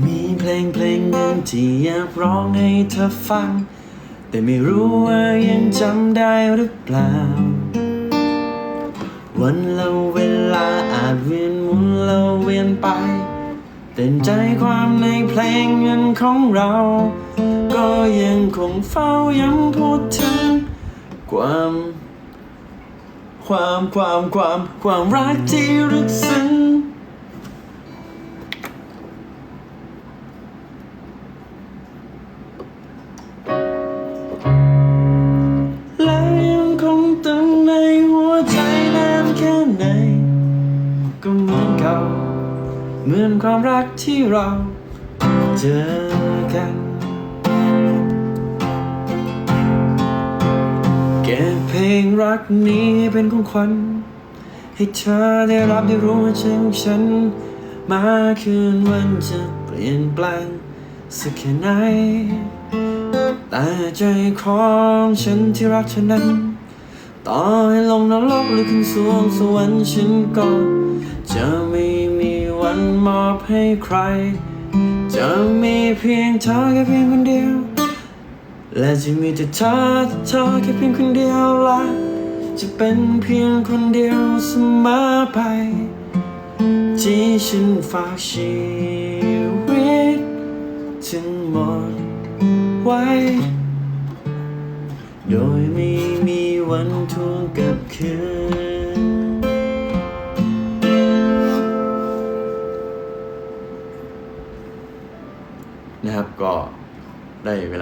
มีเพลงเพลงหนึ่งที่อยากร้องให้เธอฟัง แต่ไม่รู้ว่ายังจำได้หรือเปล่า วันและเวลาอาจเวียนหมุนแล้วเวียนไป แต่ใจความในเพลงนั้นของเรา ก็ยังคงเฝ้าย้ำพูดถึง ความ ความความความความรักที่ลึกซึ้ง เหมือนความรักที่เราเจอกัน เก็บเพลงรักนี้ให้เป็นของขวัญให้เธอได้รับได้รู้ว่าฉันฉัน มาคืนวันจะเปลี่ยนแปลงสักแค่ไหน แต่ใจของฉันที่รักเธอนั้น ต่อให้ลงนรกหรือขึ้นสวงสวรรค์ฉันก็จะไม่ มันมอบให้ใคร จะมีเพียงเธอแค่เพียงคนเดียว และจะมีแต่เธอเธอแค่เพียงคนเดียวละจะเป็นเพียงคนเดียวเสมอไป ที่ฉันฝากชีวิตทั้งหมดไว้ โดยไม่มีวันทวงกลับคืน นะครับ ก็ได้เวลา